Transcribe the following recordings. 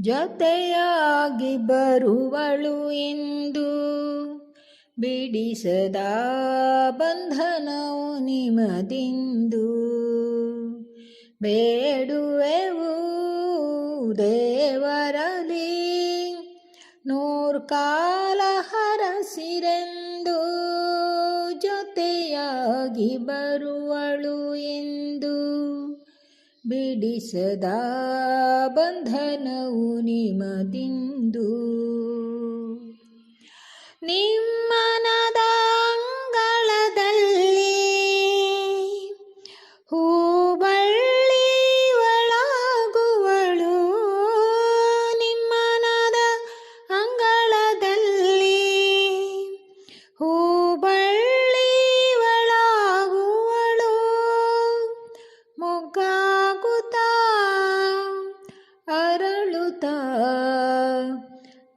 ಜೊತೆಯಾಗಿ ಬರುವಳು ಎಂದು ಬಿಡಿಸದ ಬಂಧನವು ನಿಮದಿಂದು. ಬೇಡುವೆವು ದೇವರಲಿ ನೂರು ಕಾಲ ಹರಸಿರೆಂದು. ಜೊತೆಯಾಗಿ ಬರುವಳು ಎಂದು ಬಿಡಿಸದ ಬಂಧನವು ನಿಮದಿಂದು ನಿಮ್ಮನದ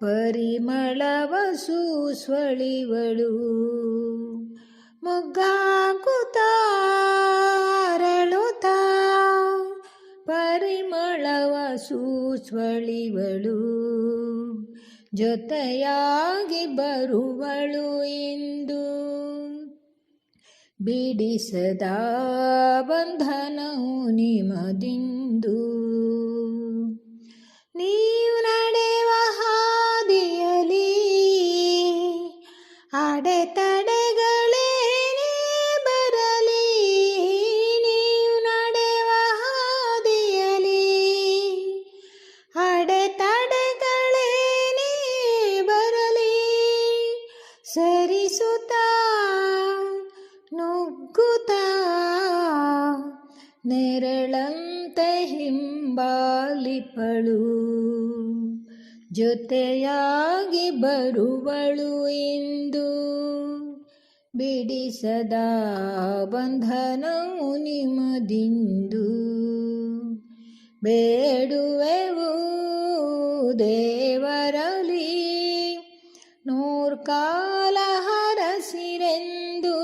ಪರಿಮಳವ ಸ್ವಳಿವಳು. ಮುಗ್ಗಾಕುತ ಅರಳುತ ಪರಿಮಳವ ಸ್ವಳಿವಳು. ಜೊತೆಯಾಗಿ ಬರುವಳು ಎಂದು ಬಿಡಿಸದ ಬಂಧನವು ನಿಮದಿಂದು. ನೀವು ಅಡೆತಡೆಗಳೇನೇ ಬರಲಿ ನೀವು ನಡೆವ ಹಾದಿಯಲಿ ಅಡೆತಡೆಗಳೇನೇ ಬರಲಿ ಸರಿಸುತ್ತಾ ನುಗ್ಗುತ್ತಾ ನೆರಳಂತೆ ಹಿಂಬಾಲಿಪಳು ಜೊತೆಯಾಗಿ ಬರುವಳು ಎಂದು ಬಿಡಿಸದ ಬಂಧನವು ನಿಮದಿಂದು ಬೇಡುವೆವು ದೇವರಲಿ ನೂರ್ಕಾಲ ಹರಸಿರೆಂದು.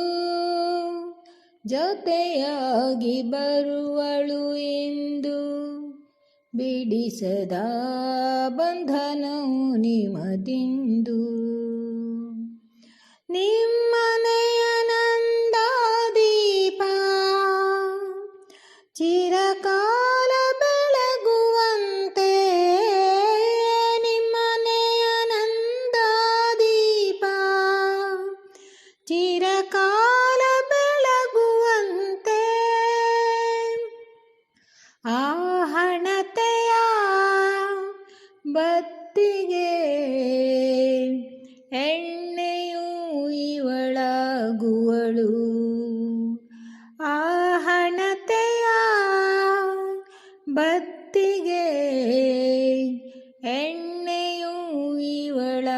ಜೊತೆಯಾಗಿ ಬರುವಳು ಬಿಡಿಸದ ಬಂಧನವು ನಿಮದಿಂದು. ನಿಮ್ಮನೆಯ ನಂದಾದೀಪ ಚಿರಕಾಲ ಬತ್ತಿಗೆ ಎಣ್ಣೆಯು ಇವಳಾಗುವಳು. ಆ ಬತ್ತಿಗೆ ಎಣ್ಣೆಯು ಇವಳಾಗುವಳು.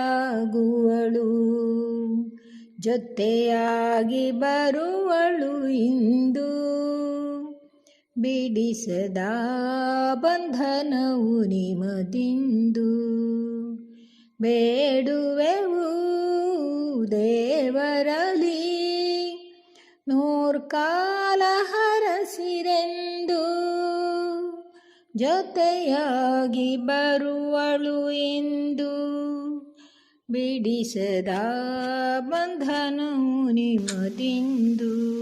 ಜೊತೆಯಾಗಿ ಬರುವಳು ಇಂದು. ಬಿಡಿಸದ ಬಂಧನವು ನಿಮದಿಂದು. ಬೇಡುವೆವು ದೇವರಲಿ ನೂರ್ ಕಾಲ ಹರಸಿರೆಂದು. ಜೊತೆಯಾಗಿ ಬರುವಳು ಎಂದು ಬಿಡಿಸದ ಬಂಧನವು ನಿಮದಿಂದು.